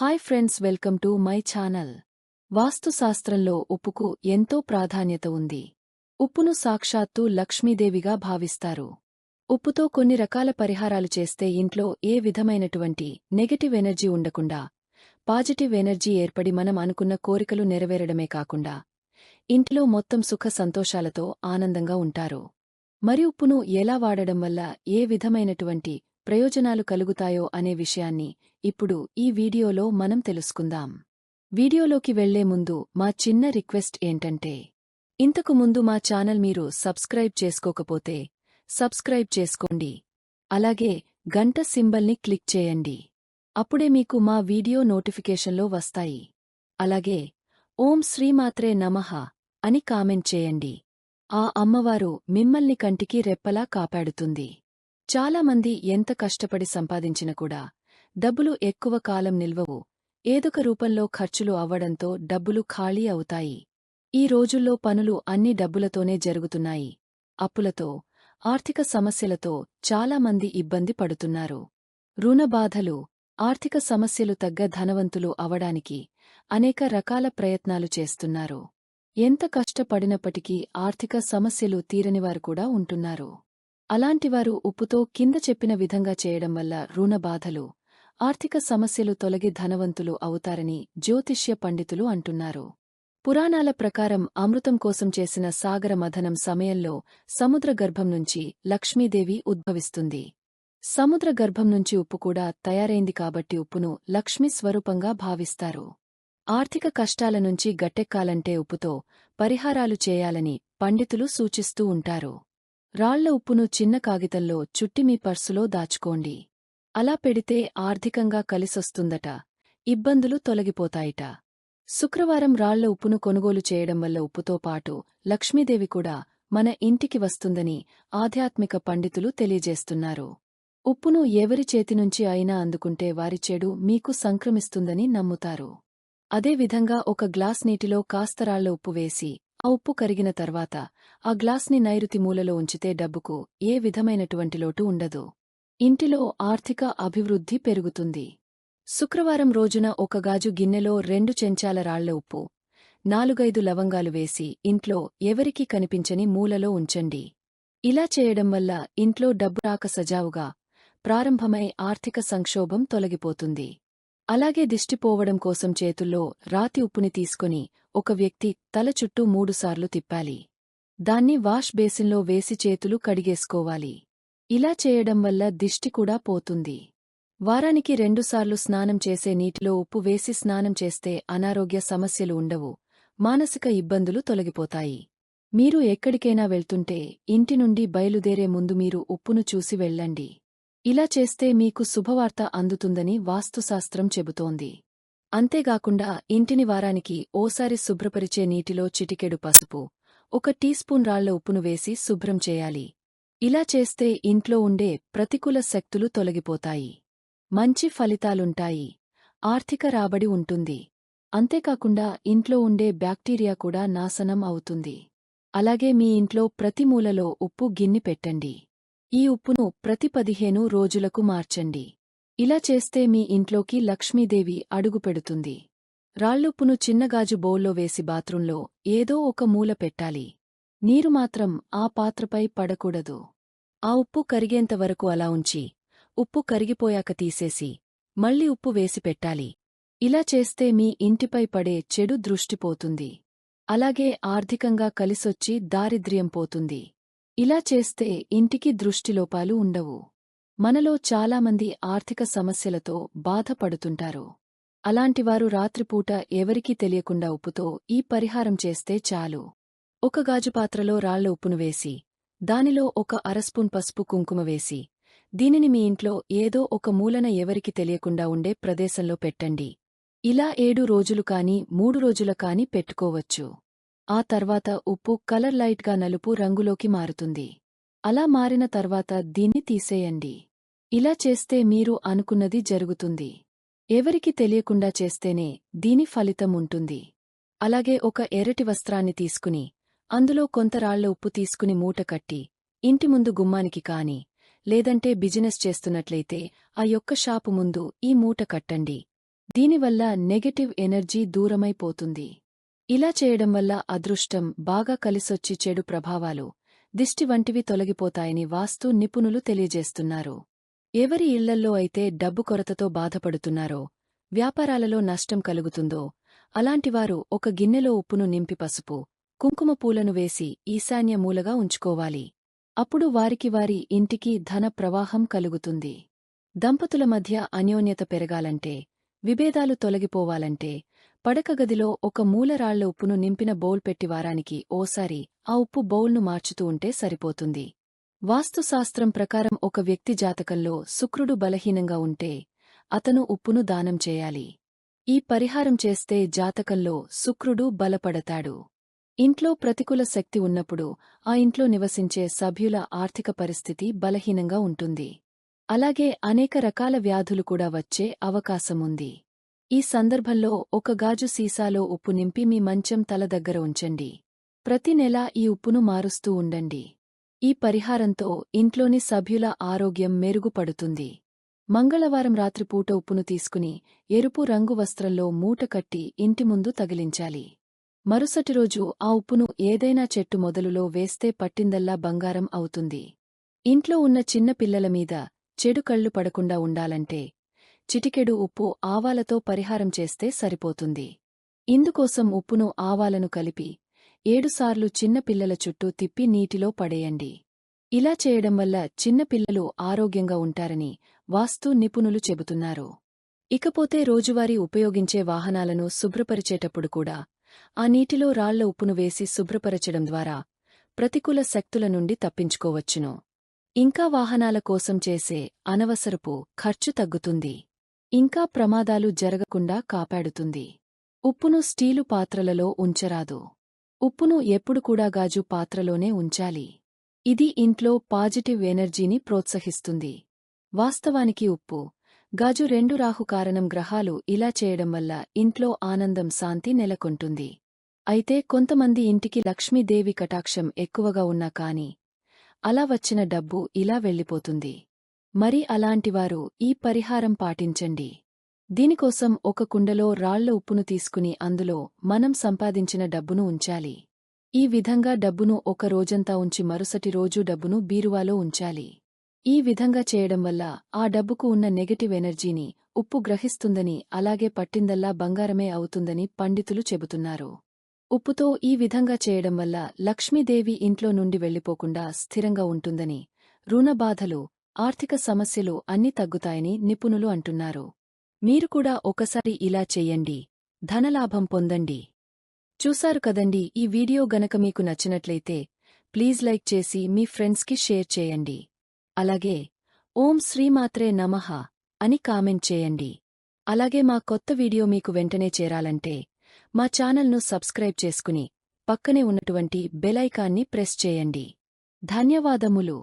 Hi friends welcome to my channel. వాస్తుశాస్త్రంలో ఉప్పుకు ఎంతో ప్రాధాన్యత ఉంది. ఉప్పును సాక్షాత్తు లక్ష్మీదేవిగా భావిస్తారు. ఉప్పుతో కొన్ని రకాల పరిహారాలు చేస్తే ఇంట్లో ఏ విధమైనటువంటి నెగటివ్ ఎనర్జీ ఉండకుండా పాజిటివ్ ఎనర్జీ ఏర్పడి మనం అనుకున్న కోరికలు నెరవేరడమే కాకుండా ఇంటిలో మొత్తం సుఖ సంతోషాలతో ఆనందంగా ఉంటారు. మరి ఉప్పును ఎలా వాడడం వల్ల ఏ విధమైనటువంటి ప్రయోజనాలు కలుగుతాయో అనే విషయాన్ని ఇప్పుడు ఈ వీడియోలో మనం తెలుసుకుందాం. వీడియోలోకి వెళ్ళే ముందు మా చిన్న రిక్వెస్ట్ ఏంటంటే ఇంతకు ముందు మా ఛానల్ మీరు సబ్స్క్రైబ్ చేసుకోకపోతే సబ్స్క్రైబ్ చేసుకోండి. అలాగే గంట సింబల్ని క్లిక్ చేయండి. అప్పుడే మీకు మా వీడియో నోటిఫికేషన్లో వస్తాయి. అలాగే ఓం శ్రీమాత్రే నమః అని కామెంట్ చేయండి. ఆ అమ్మవారు మిమ్మల్ని కంటికి రెప్పలా కాపాడుతుంది. చాలామంది ఎంత కష్టపడి సంపాదించిన కూడా డబ్బులు ఎక్కువ కాలం నిల్వవు. ఏదొక రూపంలో ఖర్చులు అవ్వడంతో డబ్బులు ఖాళీ అవుతాయి. ఈ రోజుల్లో పనులు అన్ని డబ్బులతోనే జరుగుతున్నాయి. అప్పులతో ఆర్థిక సమస్యలతో చాలామంది ఇబ్బంది పడుతున్నారు. రుణబాధలు ఆర్థిక సమస్యలు తగ్గ ధనవంతులు అవడానికి అనేక రకాల ప్రయత్నాలు చేస్తున్నారు. ఎంత కష్టపడినప్పటికీ ఆర్థిక సమస్యలు తీరనివారు కూడా ఉంటున్నారు. అలాంటివారు ఉప్పుతో కింద చెప్పిన విధంగా చేయడం వల్ల రుణబాధలు ఆర్థిక సమస్యలు తొలగి ధనవంతులు అవుతారని జ్యోతిష్య పండితులు అంటున్నారు. పురాణాల ప్రకారం అమృతం కోసం చేసిన సాగర మథనం సమయంలో సముద్ర గర్భం నుంచి లక్ష్మీదేవి ఉద్భవిస్తుంది. సముద్ర గర్భం నుంచి ఉప్పు కూడా తయారైంది కాబట్టి ఉప్పును లక్ష్మీ స్వరూపంగా భావిస్తారు. ఆర్థిక కష్టాల నుంచి గట్టెక్కాలంటే ఉప్పుతో పరిహారాలు చేయాలని పండితులు సూచిస్తూ ఉంటారు. రాళ్ళ ఉప్పును చిన్న కాగితంలో చుట్టి మీ పర్సులో దాచుకోండి. అలా పెడితే ఆర్థికంగా కలిసొస్తుందట. ఇబ్బందులు తొలగిపోతాయిట. శుక్రవారం రాళ్ళ ఉప్పును కొనుగోలు చేయడం వల్ల ఉప్పుతో పాటు లక్ష్మీదేవి కూడా మన ఇంటికి వస్తుందని ఆధ్యాత్మిక పండితులు తెలియజేస్తున్నారు. ఉప్పును ఎవరి చేతినుంచి అయినా అందుకుంటే వారి చెడు మీకు సంక్రమిస్తుందని నమ్ముతారు. అదేవిధంగా ఒక గ్లాస్ నీటిలో కాస్త రాళ్ళ ఉప్పు వేసి ఆ ఉప్పు కరిగిన తర్వాత ఆ గ్లాస్ని నైరుతి మూలలో ఉంచితే డబ్బుకు ఏ విధమైనటువంటి లోటు ఉండదు. ఇంటిలో ఆర్థిక అభివృద్ధి పెరుగుతుంది. శుక్రవారం రోజున ఒక గాజు గిన్నెలో రెండు చెంచాల రాళ్ళ ఉప్పు నాలుగైదు లవంగాలు వేసి ఇంట్లో ఎవరికీ కనిపించని మూలలో ఉంచండి. ఇలా చేయడం వల్ల ఇంట్లో డబ్బు రాక సజావుగా ప్రారంభమై ఆర్థిక సంక్షోభం తొలగిపోతుంది. అలాగే దిష్టిపోవడం కోసం చేతుల్లో రాతి ఉప్పుని తీసుకుని ఒక వ్యక్తి తల చుట్టూ మూడుసార్లు తిప్పాలి. దాన్ని వాష్ బేసిన్లో వేసి చేతులు కడిగేసుకోవాలి. ఇలా చేయడం వల్ల దిష్టి కూడా పోతుంది. వారానికి రెండుసార్లు స్నానం చేసే నీటిలో ఉప్పు వేసి స్నానం చేస్తే అనారోగ్య సమస్యలు ఉండవు మానసిక ఇబ్బందులు తొలగిపోతాయి. మీరు ఎక్కడికైనా వెళ్తుంటే ఇంటి నుండి బయలుదేరే ముందు మీరు ఉప్పును చూసి వెళ్ళండి. ఇలా చేస్తే మీకు శుభవార్త అందుతుందని వాస్తుశాస్త్రం చెబుతోంది. అంతేగాకుండా ఇంటిని వారానికి ఓసారి శుభ్రపరిచే నీటిలో చిటికెడు పసుపు ఒక టీ స్పూన్ రాళ్ళ ఉప్పును వేసి శుభ్రం చేయాలి. ఇలా చేస్తే ఇంట్లో ఉండే ప్రతికూల శక్తులు తొలగిపోతాయి. మంచి ఫలితాలుంటాయి. ఆర్థిక రాబడి ఉంటుంది. అంతేకాకుండా ఇంట్లో ఉండే బ్యాక్టీరియా కూడా నాశనం అవుతుంది. అలాగే మీ ఇంట్లో ప్రతి మూలలో ఉప్పు గిన్నె పెట్టండి. ఈ ఉప్పును ప్రతి పదిహేను రోజులకు మార్చండి. ఇలా చేస్తే మీ ఇంట్లోకి లక్ష్మీదేవి అడుగుపెడుతుంది రాళ్ళుప్పును చిన్నగాజు బౌల్లో వేసి బాత్రూంలో ఏదో ఒక మూల పెట్టాలి. నీరు మాత్రం ఆ పాత్రపై పడకూడదు. ఆ ఉప్పు కరిగేంతవరకు అలా ఉంచి ఉప్పు కరిగిపోయాక తీసేసి మళ్ళీ ఉప్పు వేసి పెట్టాలి. ఇలా చేస్తే మీ ఇంటిపై పడే చెడు దృష్టిపోతుంది అలాగే ఆర్థికంగా కలిసొచ్చి దారిద్ర్యం పోతుంది. ఇలా చేస్తే ఇంటికి దృష్టిలోపాలు ఉండవు. మనలో చాలామంది ఆర్థిక సమస్యలతో బాధపడుతుంటారు. అలాంటివారు రాత్రిపూట ఎవరికీ తెలియకుండా ఉప్పుతో ఈ పరిహారం చేస్తే చాలు. ఒక గాజుపాత్రలో రాళ్ళ ఉప్పును వేసి దానిలో ఒక అరస్పూన్ పసుపు కుంకుమ వేసి దీనిని మీ ఇంట్లో ఏదో ఒక మూలన ఎవరికి తెలియకుండా ఉండే ప్రదేశంలో పెట్టండి. ఇలా ఏడు రోజులు కాని మూడు రోజుల కాని పెట్టుకోవచ్చు. ఆ తర్వాత ఉప్పు కలర్ లైట్గా నలుపు రంగులోకి మారుతుంది. అలా మారిన తర్వాత దీన్ని తీసేయండి. ఇలా చేస్తే మీరు అనుకున్నది జరుగుతుంది. ఎవరికి తెలియకుండా చేస్తేనే దీని ఫలితం ఉంటుంది. అలాగే ఒక ఎరటి వస్త్రాన్ని తీసుకుని అందులో కొంత రాళ్ళ ఉప్పు తీసుకుని మూట కట్టి ఇంటి ముందు గుమ్మానికి కాని లేదంటే బిజినెస్ చేస్తున్నట్లయితే ఆ యొక్క షాపు ముందు ఈ మూట కట్టండి. దీనివల్ల నెగటివ్ ఎనర్జీ దూరమైపోతుంది. ఇలా చేయడం వల్ల అదృష్టం బాగా కలిసొచ్చి చెడు ప్రభావాలు దిష్టి వంటివి తొలగిపోతాయని వాస్తు నిపుణులు తెలియజేస్తున్నారు. ఎవరి ఇళ్ళల్లో అయితే డబ్బు కొరతతో బాధపడుతున్నారో వ్యాపారాలలో నష్టం కలుగుతుందో అలాంటివారు ఒక గిన్నెలో ఉప్పును నింపి పసుపు కుంకుమ పూలను వేసి ఈశాన్య మూలగా ఉంచుకోవాలి. అప్పుడు వారికి వారి ఇంటికి ధన ప్రవాహం కలుగుతుంది. దంపతుల మధ్య అన్యోన్యత పెరగాలంటే విభేదాలు తొలగిపోవాలంటే పడకగదిలో ఒక మూలరాళ్ళ ఉప్పును నింపిన బౌల్ పెట్టి వారానికి ఓసారి ఆ ఉప్పు బౌల్ను మార్చుతూ ఉంటే సరిపోతుంది. వాస్తుశాస్త్రం ప్రకారం ఒక వ్యక్తి జాతకంలో శుక్రుడు బలహీనంగా ఉంటే అతను ఉప్పును దానం చేయాలి. ఈ పరిహారం చేస్తే జాతకంలో శుక్రుడు బలపడతాడు. ఇంట్లో ప్రతికూల శక్తి ఉన్నప్పుడు ఆ ఇంట్లో నివసించే సభ్యుల ఆర్థిక పరిస్థితి బలహీనంగా ఉంటుంది. అలాగే అనేక రకాల వ్యాధులు కూడా వచ్చే అవకాశముంది. ఈ సందర్భంలో ఒక గాజు సీసాలో ఉప్పు నింపి మీ మంచం తల దగ్గర ఉంచండి. ప్రతి నెలా ఈ ఉప్పును మారుస్తూ ఉండండి. ఈ పరిహారంతో ఇంట్లోని సభ్యుల ఆరోగ్యం మెరుగుపడుతుంది. మంగళవారం రాత్రిపూట ఉప్పును తీసుకుని ఎరుపు రంగు వస్త్రంలో మూట కట్టి ఇంటి ముందు తగిలించాలి. మరుసటి రోజు ఆ ఉప్పును ఏదైనా చెట్టు మొదలులో వేస్తే పట్టిందల్లా బంగారం అవుతుంది. ఇంట్లో ఉన్న చిన్న పిల్లల మీద చెడు కళ్ళు పడకుండా ఉండాలంటే చిటికెడు ఉప్పు ఆవాలతో పరిహారం చేస్తే సరిపోతుంది. ఇందుకోసం ఉప్పును ఆవాలను కలిపి ఏడుసార్లు చిన్నపిల్లల చుట్టూ తిప్పి నీటిలో పడేయండి. ఇలా చేయడం వల్ల చిన్నపిల్లలు ఆరోగ్యంగా ఉంటారని వాస్తు నిపుణులు చెబుతున్నారు. ఇకపోతే రోజువారీ ఉపయోగించే వాహనాలను శుభ్రపరిచేటప్పుడు కూడా ఆ నీటిలో రాళ్ళ ఉప్పును వేసి శుభ్రపరచడం ద్వారా ప్రతికూల శక్తుల నుండి తప్పించుకోవచ్చును. ఇంకా వాహనాల కోసం చేసే అనవసరపు ఖర్చు తగ్గుతుంది. ఇంకా ప్రమాదాలు జరగకుండా కాపాడుతుంది. ఉప్పును స్టీలు పాత్రలలో ఉంచరాదు. ఉప్పును ఎప్పుడు కూడా గాజు పాత్రలోనే ఉంచాలి. ఇది ఇంట్లో పాజిటివ్ ఎనర్జీని ప్రోత్సహిస్తుంది. వాస్తవానికి ఉప్పు గాజు రెండు రాహు కారణం గ్రహాలు ఇలా చేయడం వల్ల ఇంట్లో ఆనందం శాంతి నెలకొంటుంది. అయితే కొంతమంది ఇంటికి లక్ష్మీదేవి కటాక్షం ఎక్కువగా ఉన్నా కాని అలా వచ్చిన డబ్బు ఇలా వెళ్ళిపోతుంది. మరి అలాంటివారు ఈ పరిహారం పాటించండి. దీనికోసం ఒక కుండలో రాళ్ళ ఉప్పును తీసుకుని అందులో మనం సంపాదించిన డబ్బును ఉంచాలి. ఈ విధంగా డబ్బును ఒక రోజంతా ఉంచి మరుసటి రోజు డబ్బును బీరువాలో ఉంచాలి. ఈ విధంగా చేయడం వల్ల ఆ డబ్బుకు ఉన్న నెగటివ్ ఎనర్జీని ఉప్పు గ్రహిస్తుందని అలాగే పట్టిందల్లా బంగారమే అవుతుందని పండితులు చెబుతున్నారు. ఉప్పుతో ఈ విధంగా చేయడం వల్ల లక్ష్మీదేవి ఇంట్లో నుండి వెళ్ళిపోకుండా స్థిరంగా ఉంటుందని రుణబాధలు ఆర్థిక సమస్యలు అన్ని తగ్గుతాయని నిపుణులు అంటున్నారు. మీరు కూడా ఒకసారి ఇలా చెయ్యండి ధనలాభం పొందండి. చూశారు కదండి ఈ వీడియో గనక మీకు నచ్చినట్లయితే ప్లీజ్ లైక్ చేసి మీ ఫ్రెండ్స్కి షేర్ చేయండి. అలాగే ఓం శ్రీమాత్రే నమః అని కామెంట్ చేయండి. అలాగే మా కొత్త వీడియో మీకు వెంటనే చేరాలంటే మా ఛానల్ను సబ్స్క్రైబ్ చేసుకుని పక్కనే ఉన్నటువంటి బెలైకాన్ని ప్రెస్ చేయండి. ధన్యవాదములు.